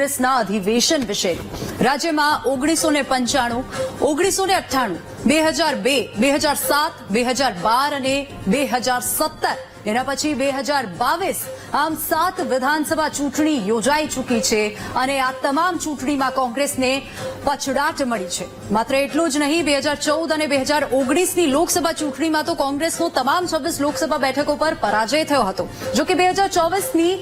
કોંગ્રેસના અધિવેશન વિશે. રાજ્યમાં ઓગણીસો ને પંચાણું ઓગણીસો ને અઠ્ઠાણું, બે હજાર બે બે હજાર સાત, બે હજાર બાર અને બે હજાર સત્તર. એના પછી બે હજાર બાવીસ, આમ સાત વિધાનસભા ચૂંટણી યોજાઈ ચૂકી છે અને આ તમામ ચૂંટણીમાં કોંગ્રેસને પછડાટ મળી છે. માત્ર એટલું જ નહીં, બે હજાર ચૌદ અને બે હજાર ઓગણીસની લોકસભા ચૂંટણીમાં તો કોંગ્રેસનો તમામ છવ્વીસ લોકસભા બેઠકો પર પરાજય થયો હતો. જો કે બે હજાર ચોવીસની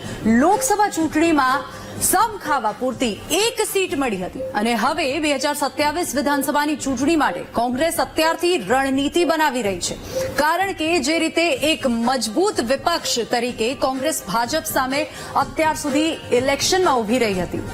લોકસભા ચૂંટણીમાં સમ ખાવા પૂરતી એક સીટ મળી હતી. અને હવે બે હજાર સત્યાવીસ વિધાનસભાની ચૂંટણી માટે કોંગ્રેસ અત્યારથી રણનીતિ બનાવી રહી છે. કારણ કે જે રીતે એક મજબૂત વિપક્ષ તરીકે કોંગ્રેસ ભાજપ સામે અત્યાર સુધી ઇલેક્શનમાં ઊભી રહી હતી.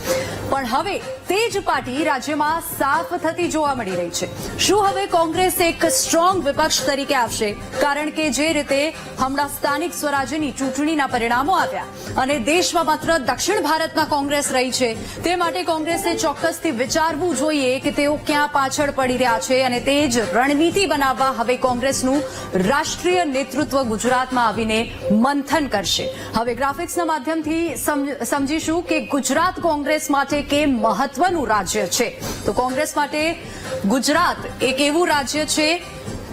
પણ હવે તે જ પાર્ટી રાજ્યમાં સાફ થતી જોવા મળી રહી છે. શું હવે કોંગ્રેસ એક સ્ટ્રોંગ વિપક્ષ તરીકે આવશે? કારણ કે જે રીતે હમણાં સ્થાનિક સ્વરાજ્યની ચૂંટણીના પરિણામો આવ્યા અને દેશમાં માત્ર દક્ષિણ ભારતમાં કોંગ્રેસ રહી છે, તે માટે કોંગ્રેસે ચોક્કસથી વિચારવું જોઈએ કે તેઓ ક્યાં પાછળ પડી રહ્યા છે અને તે જ રણનીતિ બનાવવા હવે કોંગ્રેસનું રાષ્ટ્રીય નેતૃત્વ ગુજરાતમાં આવીને મંથન કરશે. હવે ગ્રાફિક્સના માધ્યમથી સમજીશું કે ગુજરાત કોંગ્રેસ માટે કેમ મહત્વનું રાજ્ય છે. તો કોંગ્રેસ માટે ગુજરાત એક એવું રાજ્ય છે,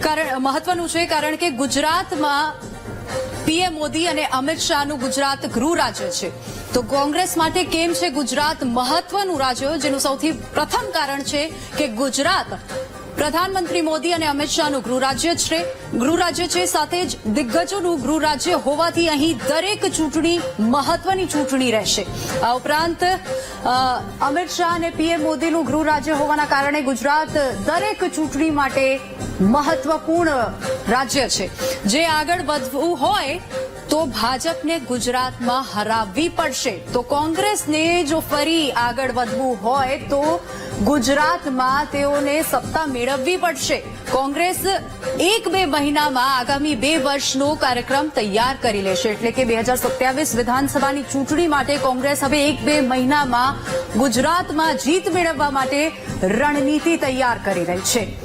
કારણ મહત્વનું છે કારણ કે ગુજરાતમાં પીએમ મોદી અને અમિત શાહનું ગુજરાત ગૃહ રાજ્ય છે. તો કોંગ્રેસ માટે કેમ છે ગુજરાત મહત્વનું રાજ્ય, જેનું સૌથી પ્રથમ કારણ છે કે ગુજરાત પ્રધાનમંત્રી મોદી અને અમિત શાહનું ગૃહ રાજ્ય છે. ગૃહ રાજ્ય છે સાથે જ દિગ્ગજોનું ગૃહ રાજ્ય હોવાથી અહીં દરેક ચૂંટણી મહત્વની ચૂંટણી રહેશે. આ ઉપરાંત અમિત શાહ અને પીએમ મોદીનું ગૃહ રાજ્ય હોવાના કારણે ગુજરાત દરેક ચૂંટણી માટે મહત્વપૂર્ણ રાજ્ય છે. જે આગળ વધવું હોય તો ભાજપને ગુજરાતમાં હરાવવી પડશે. તો કોંગ્રેસને જો ફરી આગળ વધવું હોય તો ગુજરાતમાં તેઓને સત્તા મેળવવી પડશે. કોંગ્રેસ એક બે મહિનામાં આગામી બે વર્ષનો કાર્યક્રમ તૈયાર કરી લેશે. એટલે કે બે હજાર સત્યાવીસ વિધાનસભાની ચૂંટણી માટે કોંગ્રેસ હવે એક બે મહિનામાં ગુજરાતમાં જીત મેળવવા માટે રણનીતિ તૈયાર કરી રહી છે.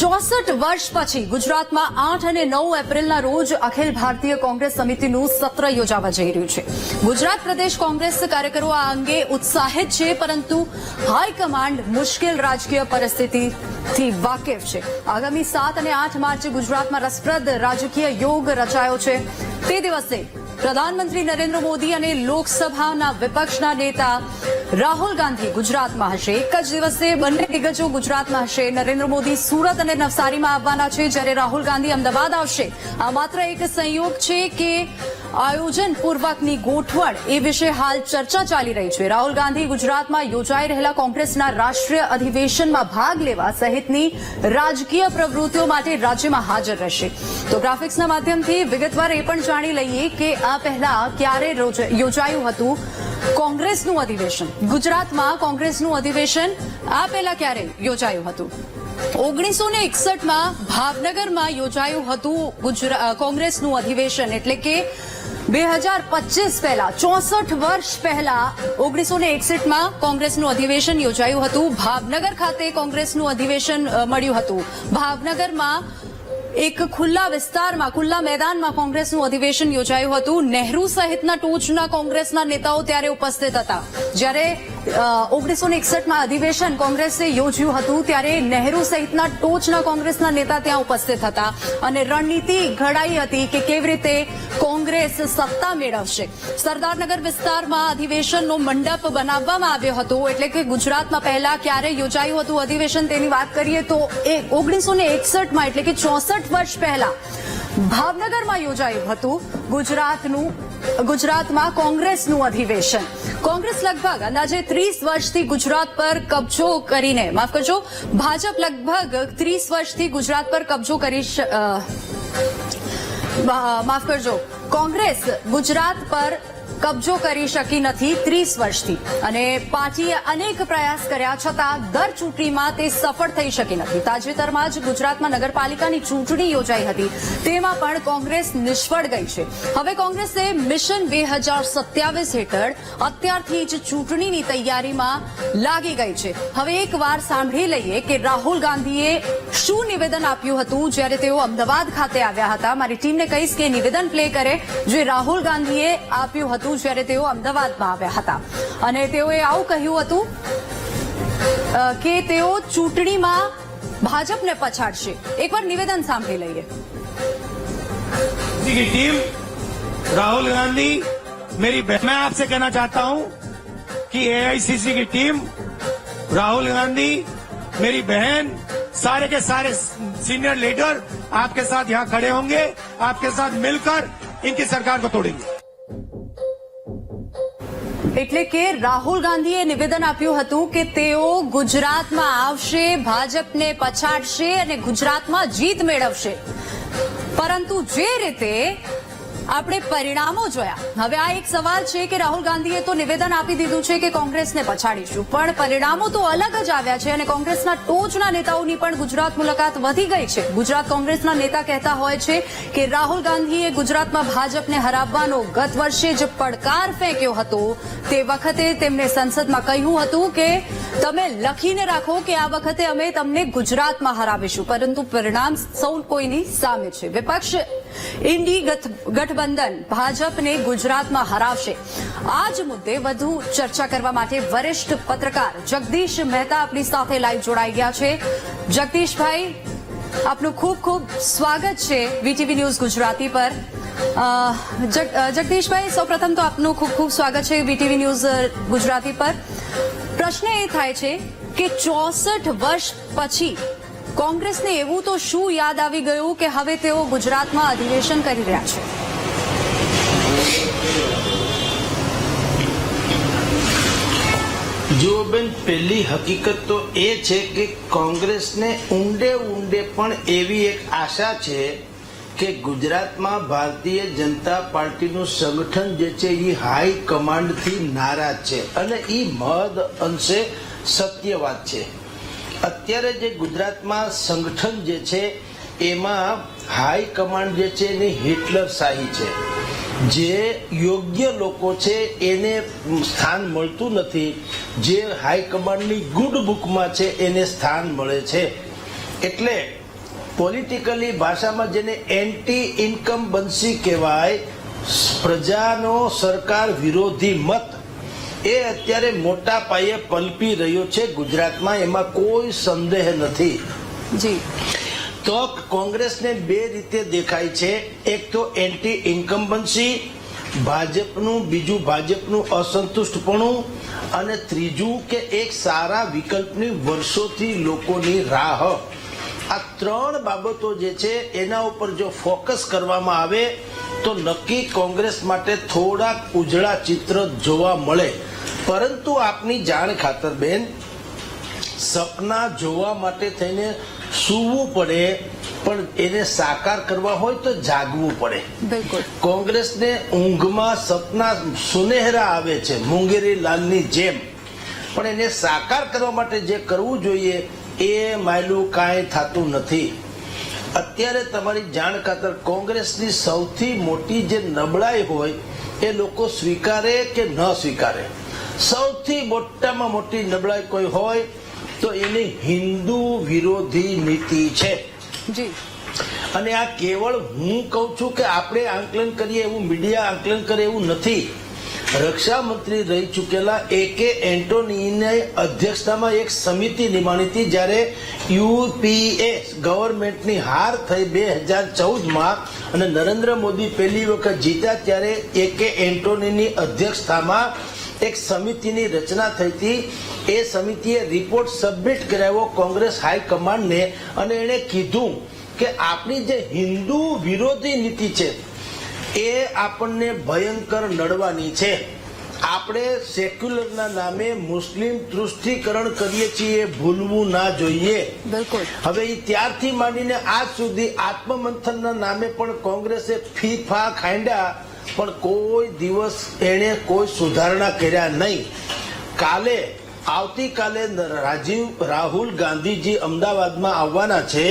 ચોસઠ વર્ષ પછી ગુજરાતમાં આઠ અને નવ એપ્રિલના રોજ અખિલ ભારતીય કોંગ્રેસ સમિતિનું સત્ર યોજાવા જઈ રહ્યું છે. ગુજરાત પ્રદેશ કોંગ્રેસ કાર્યકરો આ અંગે ઉત્સાહિત છે, પરંતુ હાઈકમાન્ડ મુશ્કેલ રાજકીય પરિસ્થિતિથી વાકેફ છે. આગામી સાત અને આઠ માર્ચે ગુજરાતમાં રસપ્રદ રાજકીય યોગ રચાયો છે. તે દિવસે પ્રધાનમંત્રી નરેન્દ્ર મોદી અને લોકસભાના વિપક્ષના નેતા રાહુલ ગાંધી ગુજરાતમાં હશે. એક જ દિવસે બંને દિગ્ગજો ગુજરાતમાં હશે. નરેન્દ્ર મોદી સુરત અને નવસારીમાં આવવાના છે. જ્યારે રાહુલ ગાંધી અમદાવાદ આવશે. આ માત્ર એક સંયોગ છે કે આયોજન પૂર્વકની ગોઠવણ એ વિશે હાલ ચર્ચા ચાલી રહી છે. રાહુલ ગાંધી ગુજરાતમાં યોજાઈ રહેલા કોંગ્રેસના રાષ્ટ્રીય અધિવેશનમાં ભાગ લેવા સહિતની રાજકીય પ્રવૃત્તિઓ માટે રાજ્યમાં હાજર રહેશે. તો ગ્રાફિક્સના માધ્યમથી વિગતવાર એ પણ જાણી લઈએ કે આ પહેલા ક્યારે યોજાયું હતું કોંગ્રેસનું અધિવેશન. ગુજરાતમાં કોંગ્રેસનું અધિવેશન આ પહેલા ક્યારે યોજાયું હતું? ઓગણીસો ને એકસઠમાં ભાવનગરમાં યોજાયું હતું કોંગ્રેસનું અધિવેશન એટલે કે બે હજાર પચીસ પહેલા, ચોસઠ વર્ષ પહેલા ઓગણીસો ને એકસઠમાં કોંગ્રેસનું અધિવેશન યોજાયું હતું. ભાવનગર ખાતે કોંગ્રેસનું અધિવેશન મળ્યું હતું. ભાવનગરમાં એક ખુલ્લા વિસ્તારમાં, ખુલ્લા મેદાનમાં કોંગ્રેસનું અધિવેશન યોજાયું હતું. નહેરુ સહિતના ટોચના કોંગ્રેસના નેતાઓ ત્યારે ઉપસ્થિત હતા. જ્યારે ઓગણીસો ને એકસઠમાં અધિવેશન કોંગ્રેસે યોજ્યું હતું ત્યારે નહેરુ સહિતના ટોચના કોંગ્રેસના નેતા ત્યાં ઉપસ્થિત હતા. અને રણનીતિ ઘડાઈ હતી કે કેવી રીતે કોંગ્રેસ સત્તા મેળવશે. સરદારનગર વિસ્તારમાં અધિવેશનનો મંડપ બનાવવામાં આવ્યો હતો એટલે કે ગુજરાતમાં પહેલા ક્યારે યોજાયું હતું અધિવેશન તેની વાત કરીએ તો એ ઓગણીસો ને એકસઠમાં એટલે કે ચોસઠ વર્ષ પહેલા ભાવનગરમાં યોજાયું હતું. ગુજરાતનું ગુજરાતમાં કોંગ્રેસનું અધિવેશન. કોંગ્રેસ લગભગ અંદાજે ત્રીસ વર્ષથી ગુજરાત પર કબજો કરીને, માફ કરજો, ભાજપ લગભગ ત્રીસ વર્ષથી ગુજરાત પર કબજો કરી માફ કરજો, કોંગ્રેસ ગુજરાત પર કબજો કરી શકી નથી ત્રીસ વર્ષથી. અને પાર્ટીએ અનેક પ્રયાસ કર્યા છતાં દર ચૂંટણીમાં તે સફળ થઈ શકી નથી. તાજેતરમાં જ ગુજરાતમાં નગરપાલિકાની ચૂંટણી યોજાઈ હતી. તેમાં પણ કોંગ્રેસ નિષ્ફળ ગઈ છે. હવે કોંગ્રેસે મિશન બે હજાર સત્યાવીસ હેઠળ અત્યારથી જ ચૂંટણીની તૈયારીમાં લાગી ગઈ છે. હવે એકવાર સાંભળી લઈએ કે રાહુલ ગાંધીએ શું નિવેદન આપ્યું હતું જ્યારે તેઓ અમદાવાદ ખાતે આવ્યા હતા. મારી ટીમને કહીશ કે નિવેદન પ્લે કરે જે રાહુલ ગાંધીએ આપ્યું હતું. હતું જ્યારે તેઓ અમદાવાદમાં આવ્યા હતા અને તેઓએ આવું કહ્યું હતું અ, કે તેઓ ચૂંટણીમાં ભાજપને પછાડશે એકવાર નિવેદન સાંભળી લઈએ की टीम राहुल गांधी मेरी बहन मैं आपसे कहना चाहता हूं कि एआईसीसी की टीम राहुल गांधी मेरी बहन सारे के सारे सीनियर लीडर आपके साथ यहां खड़े होंगे आपके साथ मिलकर इनकी सरकार को तोड़ेंगे એટલે કે રાહુલ ગાંધીએ નિવેદન આપ્યું હતું કે તેઓ ગુજરાતમાં આવશે, ભાજપને પછાડશે અને ગુજરાતમાં જીત મેળવશે. પરંતુ જે રીતે આપણે પરિણામો જોયા. હવે આ એક સવાલ છે કે રાહુલ ગાંધીએ તો નિવેદન આપી દીધું છે કે કોંગ્રેસને પછાડીશું. પણ પરિણામો તો અલગ જ આવ્યા છે અને કોંગ્રેસના ટોચના નેતાઓની પણ ગુજરાત મુલાકાત વધી ગઈ છે. ગુજરાત કોંગ્રેસના નેતા કહેતા હોય છે કે રાહુલ ગાંધીએ ગુજરાતમાં ભાજપને હરાવવાનો ગત વર્ષે જે પડકાર ફેંક્યો હતો. તે વખતે તેમણે સંસદમાં કહ્યું હતું કે તમે લખીને રાખો કે આ વખતે અમે તમને ગુજરાતમાં હરાવીશું. પરંતુ પરિણામ સૌ કોઈની સામે છે. વિપક્ષ ઇન્ડી ગઠ- ગઠબંધન ભાજપને ગુજરાતમાં હરાવશે. આ જ મુદ્દે વધુ ચર્ચા કરવા માટે વરિષ્ઠ પત્રકાર જગદીશ મહેતા આપણી સાથે લાઈવ જોડાઈ ગયા છે. જગદીશભાઈ, આપનું ખૂબ ખૂબ સ્વાગત છે વીટીવી ન્યૂઝ ગુજરાતી પર. જગદીશભાઈ, સૌપ્રથમ તો આપનું ખૂબ ખૂબ સ્વાગત છે વીટીવી ન્યૂઝ ગુજરાતી પર. પ્રશ્ન એ થાય છે કે ચોસઠ વર્ષ પછી કોંગ્રેસને એવું તો શું યાદ આવી ગયું કે હવે તેઓ ગુજરાતમાં અધિવેશન કરી રહ્યા છે? જુઓ બેન, પહેલી હકીકત તો એ છે કે કોંગ્રેસને ઊંડે ઊંડે પણ એવી એક આશા છે કે ગુજરાતમાં ભારતીય જનતા પાર્ટીનું સંગઠન જે છે એ હાઈ કમાન્ડથી નારાજ છે. અને એ મહદ અંશે સત્ય વાત છે. અત્યારે જે ગુજરાતમાં સંગઠન જે છે, એમાં હાઈ કમાન્ડ જે છે, એની હિટલર શાહી છે. જે યોગ્ય લોકો છે, એને સ્થાન મળતું નથી. જે હાઈ કમાન્ડની ગુડ બુકમાં છે, એને સ્થાન મળે છે. એટલે પોલિટિકલી ભાષામાં જેને એન્ટી ઇન્કમ બનસી કહેવાય, પ્રજાનો સરકાર વિરોધી મત એ અત્યારે મોટા પાયે પલપી રહ્યો છે ગુજરાતમાં એમાં કોઈ સંદેહ નથી. જી. તો કોંગ્રેસને બે રીતે દેખાય છે. એક તો એન્ટી ઇન્કમ્બન્સી ભાજપનું બીજું ભાજપનું અસંતુષ્ટપણું અને ત્રીજું કે એક સારા વિકલ્પની વર્ષોથી લોકોની રાહ. આ ત્રણ બાબતો જે છે એના ઉપર જો ફોકસ કરવામાં આવે તો નક્કી કોંગ્રેસ માટે થોડાક ઉજળા ચિત્ર જોવા મળે. પરંતુ આપની જાણ ખાતર બેન સપના જોવા માટે થઈને સૂવું પડે પણ એને સાકાર કરવા હોય તો જાગવું પડે. બિલકુલ. કોંગ્રેસને ઊંઘમાં સપના સુનેહરા આવે છે મુંગેરી લાલની જેમ. પણ એને સાકાર કરવા માટે જે કરવું જોઈએ એ માયલું કાંઈ થતું નથી. અત્યારે તમારી જાણ ખાતર કોંગ્રેસની સૌથી મોટી જે નબળાઈ હોય એ લોકો સ્વીકારે કે ન સ્વીકારે? સૌથી મોટામાં મોટી નબળાઈ કોઈ હોય તો એની હિન્દુ વિરોધી નીતિ છે. જી. અને આ કેવળ હું કહું છું કે આપણે આંકલન કરીએ એવું મીડિયા આંકલન કરે એવું નથી. રક્ષા મંત્રી રહી ચૂકેલા એ કે એન્ટોનીની અધ્યક્ષતામાં એક સમિતિ નિમાણી હતી જ્યારે યુપીએ ગવર્મેન્ટની હાર થઈ બે હજાર ચૌદમાં અને નરેન્દ્ર મોદી પહેલી વખત જીત્યા ત્યારે એ કે એન્ટોનીની અધ્યક્ષતામાં એક સમિતિની રચના થઈ હતી. એ સમિતિએ રિપોર્ટ સબમિટ કરાવ્યો કોંગ્રેસ હાઈકમાન્ડને અને એણે કીધું કે આપણી જે હિન્દુ વિરોધી નીતિ છે એ આપણને ભયંકર નડવાની છે. આપણે સેક્યુલરના નામે મુસ્લિમ તૃષ્ટિકરણ કરીએ છીએ એ ભૂલવું ના જોઈએ. બિલકુલ. હવે એ ત્યારથી માંડીને આજ સુધી આત્મમંથનના નામે પણ કોંગ્રેસે ફીફા ખાંડ્યા. પણ કોઈ દિવસ એણે કોઈ સુધારણા કર્યા નહીં. કાલે આવતીકાલે રાજીવ રાહુલ ગાંધીજી અમદાવાદમાં આવવાના છે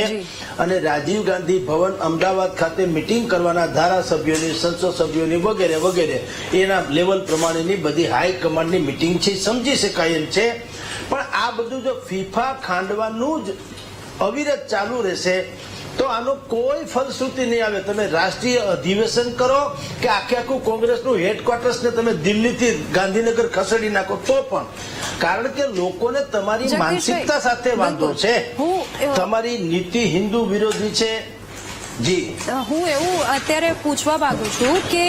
અને રાજીવ ગાંધી ભવન અમદાવાદ ખાતે મિટિંગ કરવાના ધારાસભ્યોની સંસદ સભ્યોની વગેરે વગેરે. એના લેવલ પ્રમાણેની બધી હાઈ કમાન્ડની મિટિંગ છે સમજી શકાય એમ છે. પણ આ બધું જો ફીફા ખાંડવાનું જ અવિરત ચાલુ રહેશે તો આનો કોઈ ફલશ્રુતિ નહીં આવે. તમે રાષ્ટ્રીય અધિવેશન કરો કે આખે આખું કોંગ્રેસનું હેડક્વાર્ટર્સને તમે દિલ્હીથી ગાંધીનગર ખસેડી નાખો તો પણ. કારણ કે લોકોને તમારી માનસિકતા સાથે વાંધો છે. તમારી નીતિ હિન્દુ વિરોધી છે. જી. હું એવું અત્યારે પૂછવા માંગુ છું કે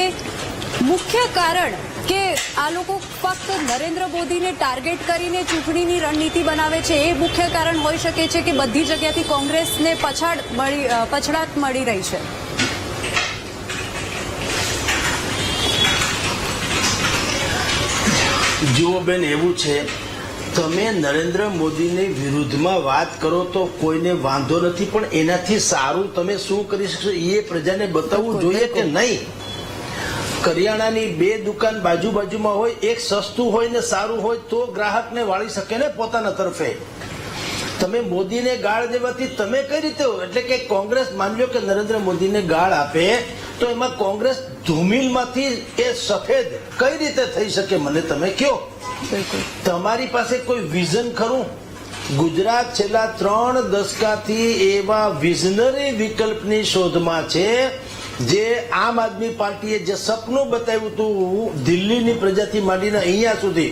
મુખ્ય કારણ કે આ લોકો ફક્ત નરેન્દ્ર મોદીને ટાર્ગેટ કરીને ચૂંટણીની રણનીતિ બનાવે છે એ મુખ્ય કારણ હોઈ શકે છે કે બધી જગ્યાથી કોંગ્રેસને પછાડ મળી પછડાટ મળી રહી છે. જુઓ બેન એવું છે તમે નરેન્દ્ર મોદીની વિરુદ્ધમાં વાત કરો તો કોઈને વાંધો નથી પણ એનાથી સારું તમે શું કરી શકશો એ પ્રજાને બતાવવું જોઈએ કે નહીં? કરિયાણાની બે દુકાન બાજુ બાજુમાં હોય એક સસ્તું હોય ને સારું હોય તો ગ્રાહકને વાળી શકે ને પોતાના તરફે. તમે મોદીને ગાળ દેવાથી તમે કઈ રીતે એટલે કે કોંગ્રેસ માનજો કે નરેન્દ્ર મોદીને ગાળ આપે તો એમાં કોંગ્રેસ ધૂમિલમાંથી એ સફેદ કઈ રીતે થઈ શકે? મને તમે કયો તમારી પાસે કોઈ વિઝન ખરું? ગુજરાત છેલ્લા ત્રણ દશકાથી એવા વિઝનરી વિકલ્પની શોધમાં છે જે આમ આદમી પાર્ટીએ જે સપનું બતાવ્યું હતું દિલ્હીની પ્રજાથી માંડીને અહીંયા સુધી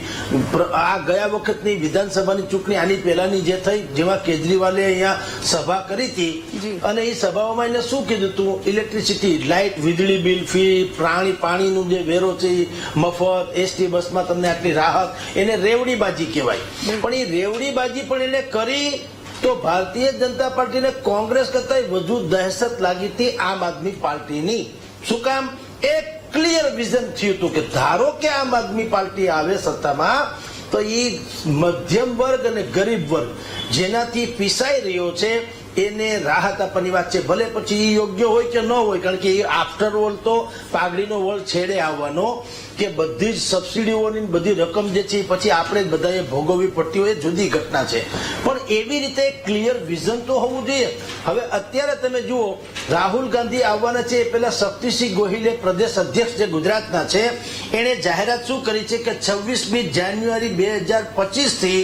આ ગયા વખતની વિધાનસભાની ચૂંટણી આની પહેલાની જે થઈ જેમાં કેજરીવાલે અહીંયા સભા કરી હતી અને એ સભાઓમાં એને શું કીધું હતું? ઇલેક્ટ્રિસિટી લાઇટ વીજળી બિલ ફી પ્રાણી પાણીનું જે વેરો છે મફત એસટી બસમાં તમને આટલી રાહત એને રેવડીબાજી કહેવાય. પણ એ રેવડીબાજી પણ એને કરી તો ભારતીય જનતા પાર્ટીને કોંગ્રેસ કરતા વધુ દહેશત લાગી હતી આમ આદમી પાર્ટીની. શું કામ? એક ક્લિયર વિઝન થયું હતું કે ધારો કે આમ આદમી પાર્ટી આવે સત્તામાં, તો એ મધ્યમ વર્ગ અને ગરીબ વર્ગ જેનાથી પીસાઈ રહ્યો છે, એને રાહત આપવાની વાત છે. ભલે પછી એ યોગ્ય હોય કે ન હોય, કારણ કે એ આફ્ટર ઓલ તો પાઘડીનો વળ છેડે આવવાનો. કે બધી જ સબસિડીઓની બધી રકમ જે છે પછી આપણે બધાએ ભોગવવી પડતી હોય એ જુદી ઘટના છે. પણ એવી રીતે ક્લિયર વિઝન તો હોવું જોઈએ. હવે અત્યારે તમે જુઓ, રાહુલ ગાંધી આવવાના છે એ પહેલા શક્તિસિંહ ગોહિલે પ્રદેશ અધ્યક્ષ જે ગુજરાતના છે, એણે જાહેરાત શું કરી છે કે છવ્વીસમી જાન્યુઆરી બે હજાર પચીસથી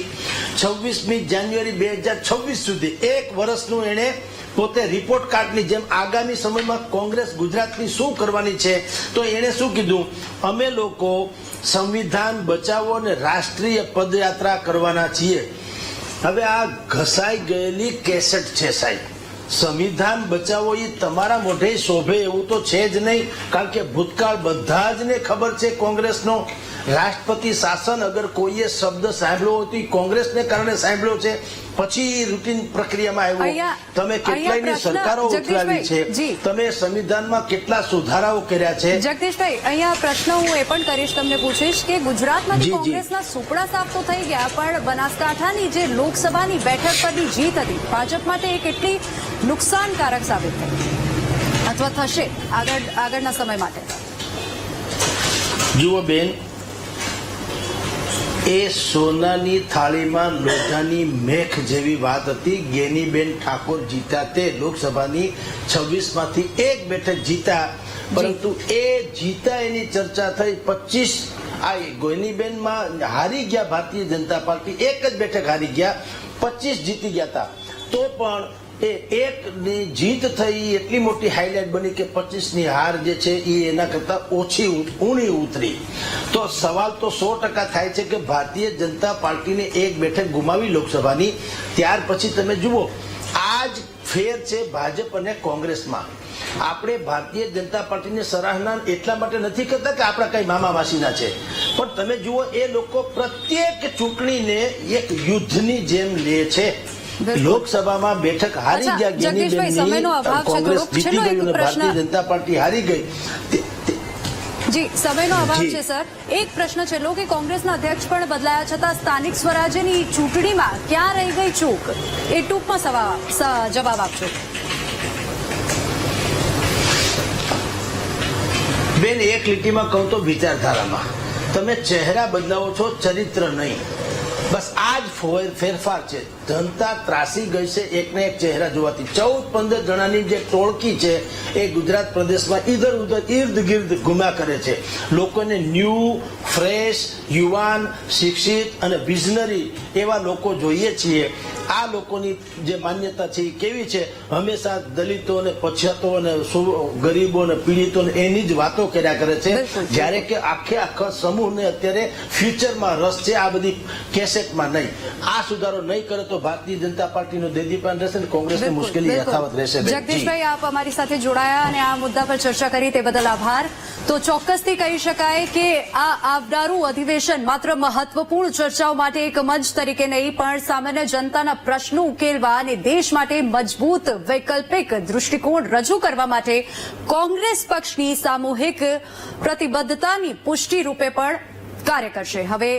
છવ્વીસમી જાન્યુઆરી બે હજાર છવ્વીસ સુધી એક વર્ષનું એણે પોતે રિપોર્ટ કાર્ડની જેમ આગામી સમયમાં કોંગ્રેસ ગુજરાતની શું કરવાની છે, તો એણે શું કીધું? અમે લોકો સંવિધાન બચાવો અને રાષ્ટ્રીય પદયાત્રા કરવાના છીએ. હવે આ ઘસાઈ ગયેલી કેસેટ છે સાહેબ. સંવિધાન બચાવો એ તમારા મોઢે શોભે એવું તો છે જ નહીં, કારણ કે ભૂતકાળ બધા જ ને ખબર છે કોંગ્રેસનો. રાષ્ટ્રપતિ શાસન અગર કોઈએ શબ્દ સાંભળ્યો હોય તો કોંગ્રેસને કારણે સાંભળ્યો છે. પછી રૂટીન પ્રક્રિયામાં આવ્યો. તમે કેટલાયની સરકારો ઉઠાવી છે? તમે સંવિધાનમાં કેટલા સુધારાઓ કર્યા છે? જગદીશભાઈ અહીંયા પ્રશ્ન હું એ પણ કરીશ તમને પૂછીશ કે ગુજરાતમાંથી. કોંગ્રેસના સુપડા સાફ તો થઈ ગયા પણ બનાસકાંઠાની જે લોકસભાની બેઠક પરની જીત હતી ભાજપ માટે એ કેટલી નુકસાનકારક સાબિત થઈ? અથવા થશે આગળ આગળના સમય માટે? જુઓ બેન એ સોનાની થાળીમાં લોઢાની મેખ જેવી વાત હતી. ગેનીબેન ઠાકોર જીતા તે લોકસભાની છવ્વીસમાંથી એક બેઠક જીતા. પરંતુ એ જીતા એની ચર્ચા થઈ પચીસ. આ ગોનીબેનમાં હારી ગયા ભારતીય જનતા પાર્ટી. એક જ બેઠક હારી ગયા, પચીસ જીતી ગયા હતા તો પણ એ એકની જીત થઈ એટલી મોટી હાઇલાઇટ બની કે પચીસની હાર જે છે એ એના કરતા ઓછી ઊણી ઉતરી. તો સવાલ તો સો ટકા થાય છે કે ભારતીય જનતા પાર્ટીને એક બેઠક ગુમાવી લોકસભાની, ત્યાર પછી તમે જુઓ આ જ ફેર છે ભાજપ અને કોંગ્રેસમાં. આપણે ભારતીય જનતા પાર્ટીની સરાહના એટલા માટે નથી કરતા કે આપણા કઈ મામા માસીના છે. પણ તમે જુઓ, એ લોકો પ્રત્યેક ચૂંટણીને એક યુદ્ધની જેમ લે છે. લોકસભામાં બેઠક હારી ગયા કોંગ્રેસ જીતી ગયું ભારતીય જનતા પાર્ટી હારી ગઈ. જી સમયનો અભાવ છે સર. એક પ્રશ્ન છેલ્લો કે કોંગ્રેસના અધ્યક્ષ પણ બદલાયા છતાં સ્થાનિક સ્વરાજ્યની ચૂંટણીમાં ક્યાં રહી ગઈ ચૂક? એ ટૂંકમાં જવાબ આપજો. બેન એક લીટીમાં કહું તો વિચારધારામાં. તમે ચહેરા બદલાવો છો ચરિત્ર નહીં. બસ આ જ ફેરફાર છે. જનતા ત્રાસી ગઈ છે. એકને એક ચહેરા જોવાથી. ચૌદ પંદર જણાની જે ટોળકી છે એ ગુજરાત પ્રદેશમાં ઇધર ઉધર ઇર્દ ગિર્દ ગુમા કરે છે. લોકોને ન્યૂ ફ્રેશ યુવાન શિક્ષિત અને વિઝનરી એવા લોકો જોઈએ છીએ. આ લોકોની જે માન્યતા છે એ કેવી છે? હંમેશા દલિતો અને પછાતો અને ગરીબો અને પીડિતો ને એની જ વાતો કર્યા કરે છે. જ્યારે કે આખે આખા સમૂહને અત્યારે ફ્યુચરમાં રસ છે. આ બધી કેસેટમાં નહીં. આ સુધારો નહીં કરે તો ભારતીય જનતા પાર્ટીનો દેદીપાન રહેશે અને કોંગ્રેસની મુશ્કેલી યથાવત રહેશે જગદીશભાઈ આપ અમારી સાથે જોડાયા અને આ મુદ્દા પર ચર્ચા કરી તે બદલ આભાર. તો ચોક્કસથી કહી શકાય કે આ આવનારું અધિવેશન માત્ર મહત્વપૂર્ણ ચર્ચાઓ માટે એક મંચ તરીકે નહીં પણ સામાન્ય જનતાના પ્રશ્નો ઉકેલવા અને દેશ માટે મજબૂત વૈકલ્પિક દૃષ્ટિકોણ રજૂ કરવા માટે કોંગ્રેસ પક્ષની સામૂહિક પ્રતિબદ્ધતાની પુષ્ટિ રૂપે પણ કાર્ય કરશે. હવે